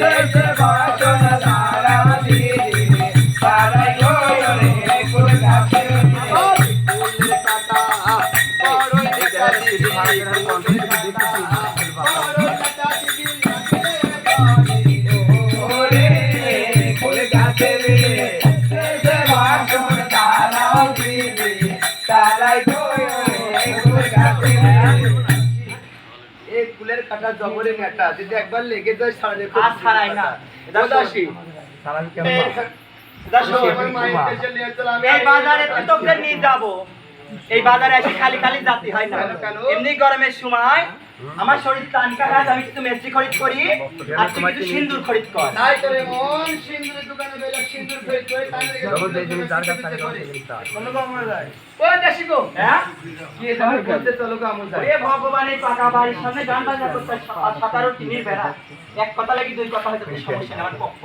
দেশে এই ফুলের কাটা জবরে নেটা যদি একবার লেগে যায় সারা আর সারাই না। দাসী। দাসী, কেমন? আমি এই বাজারে তো তোকে নিয়ে যাব। এই বাজারে এসে খালি খালি যাতে হয় না। কেন, কেন? এমনি গরমের সময় আমার শরীর টান কাটায় আমি কিছু মেসি খরিদ করি আর তুই কিছু সিন্দুর খরিদ কর। তাই করে মন সিন্দুরের দোকানে বেলা সিন্দুর ফের করে তাই লেগে ও দাসী গো। হ্যাঁ? কি তুমি বলতে চলো এ ভগবান এই পাকা বাড়ির সামনে গান বাজনা করতে সা- সাতারো টিমির বেড়া। এক কথা লাগি দুই কথা হয়তো সমস্যা আমার পক্ষ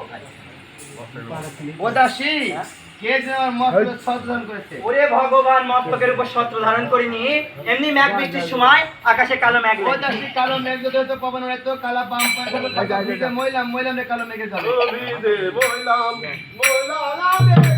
ও দাসী। ওরে ভগবান মস্তকের উপর ছত্র ধারণ করিনি। এমনি মেঘ বৃষ্টির সময় আকাশে কালো মেঘ ও কালো মেঘ যদি হতো পবন তো কালা বাম পাশে মইলাম মইলাম রে কালো মেঘে যাবে দেখতে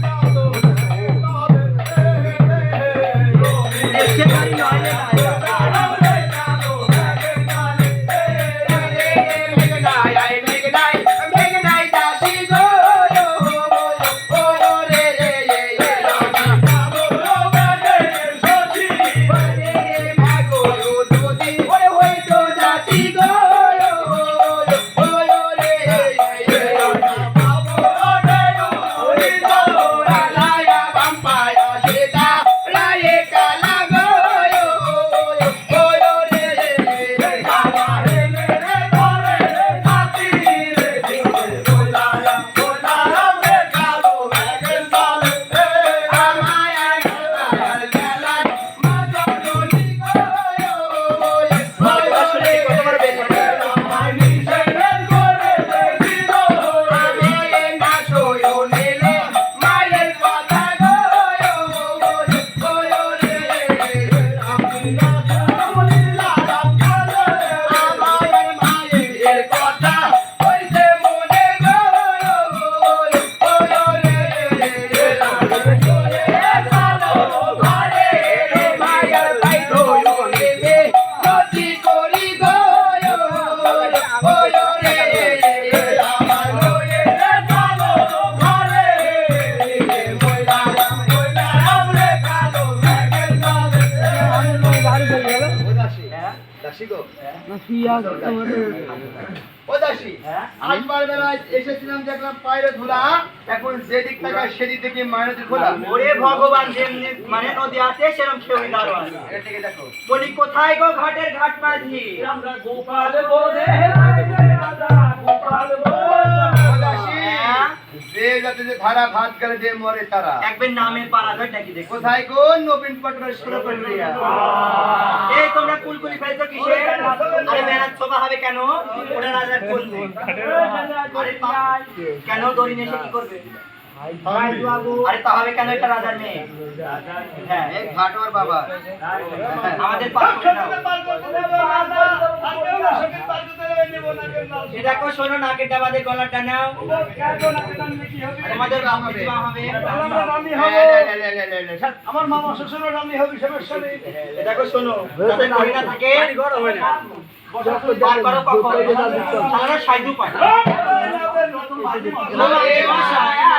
হ্যাঁ? দাসী গো। হ্যাঁ? ও দাসী। হ্যাঁ? আজ বেলায় এসেছিলাম দেখলাম পায়ের ধুলা এখন যেদিক তাকায় সেদিক থেকে মায়ের খোলা ওরে ভগবান যেমনি মানে নদী আছে সেরকম খেয়ে দাঁড়ো আছে দেখো। বলি কোথায় গো ঘাটের ঘাট মাঝি গোপাল হ্যাঁ? যে যাতে যে ধারা ভাত গেলে যে মরে তারা। একবার নামের পাড়া ধর ডাকি কোথায় গো নবীন পটনার শুরু করবি এই তোমরা কুলকুলি ফেলছো কিসে আরে মেরাজ শোভা হবে কেন? ওরা রাজার আরে কেন দড়ি নিয়ে কি করবে? আরে তা হবে কেন এটা রাজার মেয়ে হ্যাঁ এই ঘাট বাবা আমাদের পাশে নাও। এ দেখো শোনো নাকের গলাটা নাও তোমাদের বাবা হবে আমার মামা শ্বশুরের আমি হবি সমস্যা নেই এ দেখো শোনো যাতে না থাকে বার করো কখন সারা সাইদু পায়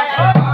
মামা,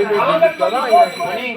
কেউ রক্ষা করতে পারবে না সুন্দরী